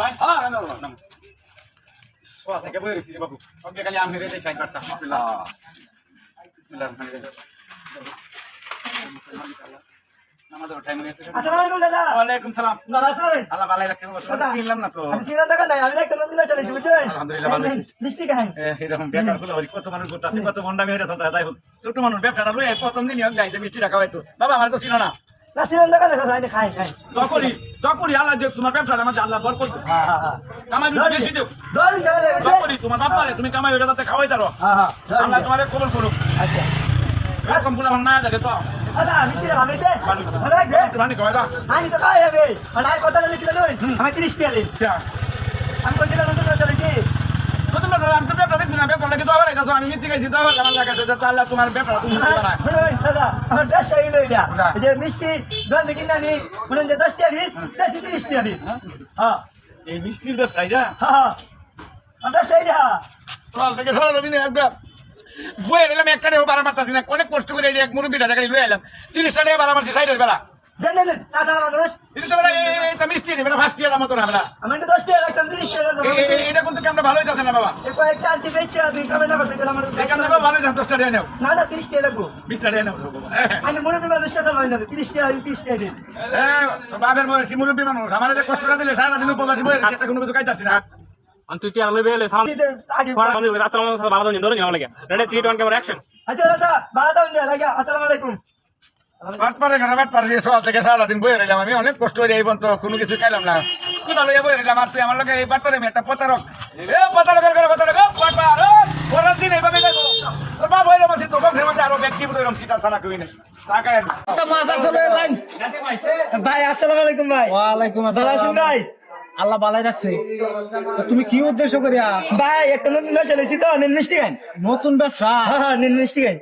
ভাই। হ্যাঁ। নাম। শোয়া থেকে বই রয়েছি রে বাবু। ওকে খালি আমি রেখে সাইন করতাম বিসমিল্লাহ। বিসমিল্লাহ রহমানির রহিম। নামাজের টাইম হয়েছে আসসালামু আলাইকুম দাদা। সালাম। ভালো আছেন আল্লাহ ভালো লাগছে বাবা। দাদা। চিনলাম না তো। সিনা টাকা নাই। আমি একটা নতুন চলেছি বুঝছেন আলহামদুলিল্লাহ, ভালো আছি। মিষ্টি খাই। এরকম বেকার হলো ওই কত মানুষ করতে আছে কত মন্ডা মেয়েরা সাথে তাই হোক ছোট মানুষ ব্যবসাটা প্রথম দিনই আমি যাইছে মিষ্টি রাখা হয়তো বাবা আমার তো ছিল না। না সিনা টাকা দাদা খাই খাই। তখনই তখনই আল্লাহ দেব তোমার ব্যবসাটা আমার আল্লাহ বর করবে হ্যাঁ হ্যাঁ হ্যাঁ। কামাই বেশি বেশি দেব তপরি তোমার বাপ মারে তুমি কামাই ওটা তাতে খাওয়াই তারো আল্লাহ তোমারে কবুল করুক। আচ্ছা। এরকম বলে আমার মায়া লাগে তো। আচ্ছা আমি তো কথা লিখলে আমি তিরিশ আমি বলছিলাম নতুন বাড়ি চলেছি প্রথম ব্যাপার আমি তো ব্যবসা দেখছি না ব্যবসা লাগে তো আবার এটা তো আমি মিথ্যে খাইছি তো আবার আমার লাগাছে তো আল্লাহ তোমার ব্যবসা তুমি দিবা না। শুনুন দাদা আমার ব্যবসা হইল এটা। না। এই যে মিষ্টি দোকান থেকে কিনে আনি বলুন যে দশ টাকা পিস বেশি তিরিশ টাকা পিস। হ্যাঁ। এই মিষ্টির ব্যবসা এটা হ্যাঁ ব্যবসা এটা কাল থেকে সারা দিনে একবার। বয়ে এলাম একটা বারা মারতাছি না অনেক কষ্ট করে এক মুরব্বীটা টাকা লয়ে এলাম তিরিশ টাকা বারা মারছি সাইডের বেলা। দেন দেন দেন চাচা মানুষ এটা তো বেলা এটা মিষ্টি নেই বেলা ফার্স্ট ইয়ার মতো না বেলা আমি তো দশ টাকা রাখতাম তিরিশ টাকা এই- এই- এই- এটা কিন্তু কেমন ভালো হইতাছে না বাবা এই কয়েকটা আনতে পেয়েছে তুই কবে না করতে গেলাম এখানে বাবা ভালো হইতাছে দশটা দিয়ে নেও না না তিরিশ টাকা রাখব বিশটা দিয়ে নেও আমি মনে করি মানুষ কথা হয় না তিরিশ টাকা আমি তিরিশ টাকা দিন হ্যাঁ বাবের বয়সী মুরব্বী মানুষ আমার যে কষ্টটা দিলে উপবাসী একটা কোনো কিছু না তুই সামনে আসসালামু আলাইকুম ধরে নিও লাগে রেডি 3 2 1 ক্যামেরা অ্যাকশন আচ্ছা দাদা ভাড়া দাও যা লাগে আসসালামু আলাইকুম বাট পারে ঘরে বাট পারে সকাল থেকে সারাদিন বয়ে রইলাম আমি অনেক কষ্ট এই কোনো কিছু খাইলাম না। কোথাও লইয়া বয়ে রইলাম আর তুই আমার লোকে এই বাট পারে আমি একটা প্রতারক। এ প্রতারকের ঘরে প্রতারক পরের দিন এইভাবে দেখো তোর বাপ হইলাম আছি তোর বাপের মধ্যে আরও ব্যক্তি বোধ হইলাম সিটার থানা কই নেই মাছ আসলে লাইন। ভাই আসসালামু আলাইকুম ভাই। ওয়ালাইকুম ভালো আছেন আসসালাম ভাই? আল্লাহ বালাই রাখছে। তুমি কি উদ্দেশ্য করিয়া? ভাই একটা নতুন ব্যবসা লইছি তো নিন মিষ্টি খান নতুন ব্যবসা? হ্যাঁ হ্যাঁ নিন মিষ্টি খান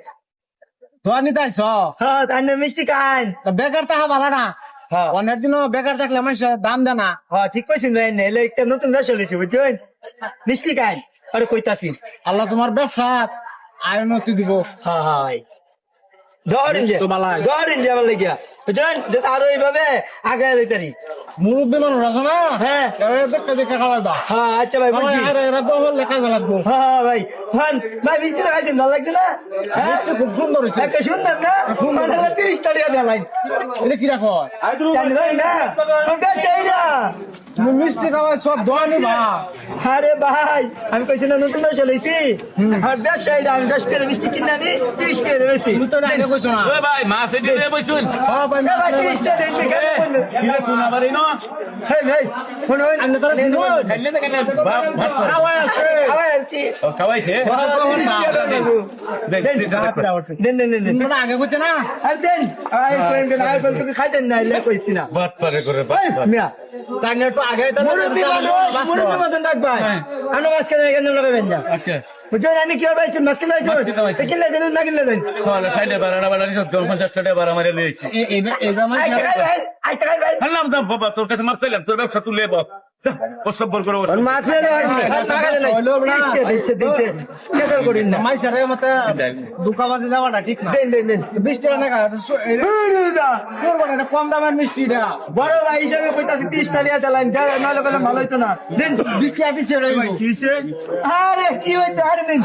হ্যাঁ তাই মিষ্টি খান বেকার তাহা ভালো না? হ্যাঁ। অনেক দিন বেকার থাকলে আমার দাম দেয় না। হ্যাঁ ঠিক কইছি ভাই একটা নতুন ব্যবসা লইছি বুঝছেন? মিষ্টি খান আরে কইতাছি। আল্লাহ তোমার ব্যবসা আয় উন্নতি দিব। হ্যাঁ হ্যাঁ। ধরেন যে। ধরেন যে আমার লাগিয়া। বুঝছেন? যে আরও এইভাবে আগে লইতারি মুরব্বী মানুষ আছে না? হ্যাঁ। দেখতে দেখে খাওয়াইবা হ্যাঁ আচ্ছা ভাই বুঝছি। এরা তো লেখা লাগবো। হ্যাঁ ভাই। হ্যাঁ ভাই মিষ্টি তো খাইছেন ভালো লাগছে না? হ্যাঁ? খুব সুন্দর হয়েছে। একটা সুন্দর না? মানে তিরিশ টাকা দেওয়া লাইন এটা কি রাখো? জানি না। চাই না। তুমি মিষ্টি খাওয়াই সব দোয়া নিবা আরে ভাই আমি কইছি না নতুন ব্যবসা লইছি আর ব্যবসায়ীরা আমি দশ টাকা মিষ্টি কিনে আনি তিরিশ টাকা বেশি তো আগে কইছো না ভাই মাছ এটি দিয়ে বইছুন হ্যাঁ ভাই তিরিশ কিরে কোন আবার ন হ্যাঁ তারা শুনুন না ভাত ভাত করে। আছে খাওয়াই আনছি ও, খাওয়াইছে তিরিশ টাকা দেবো। দেন, দেন, দেন, দেন। দেন দেন দেন দেন তোমরা আগে কইছো না আর দেন আর কইন আর কইন তুমি খাইতেন না এলে কইছি না ভাত পারে করে ভাত মিয়া তাই একটু আগে তো মুরব্বী মানুষ মুরব্বী মতন ডাকবাই আমরা মাঝখানে এখানে লাগাবেন যা আচ্ছা বুঝছেন আমি কি হবে মাঝখানে মাঝখানে আইছো কিনলে দেন না কিনলে দেন সকালে সাইডে বারানা বারানি সব পঞ্চাশ টাকা বারা মারে লইছি এবার আই টাকা আই টাকা ভাই হাল্লাম দাম বাবা তোর কাছে মাপ চাইলাম তোর ব্যবসা তুলে বাপ অসভ্য করে দুকাবাজি দেওয়াটা ঠিক না দেন দেন দেন এটা কম দামের মিষ্টি বড় ভাই হিসাবে কইতাছি 30 টাকা চালান না লোকালে ভালো হইতো না দেন বিশ টাকা দিচ্ছে আরে কি হইতো আরে নেন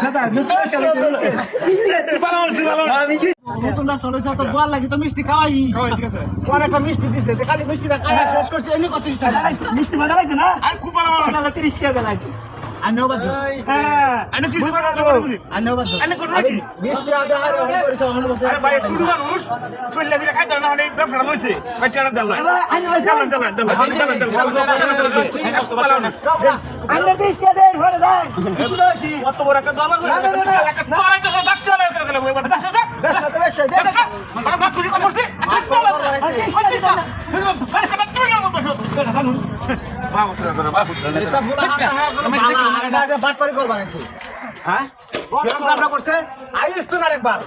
নতুন ব্যবসা লইছে তো গোয়াল লাগি তো মিষ্টি খাওয়াই পরে একটা মিষ্টি দিছে যে খালি মিষ্টিটা খাওয়া শেষ করছে এমনি কত টাকা মিষ্টি ভালো লাগছে না আর খুব ভালো ভালো 30 টাকা লাগছে হ্যাঁ আমি হ্যাঁ করছে আইস তো না একবার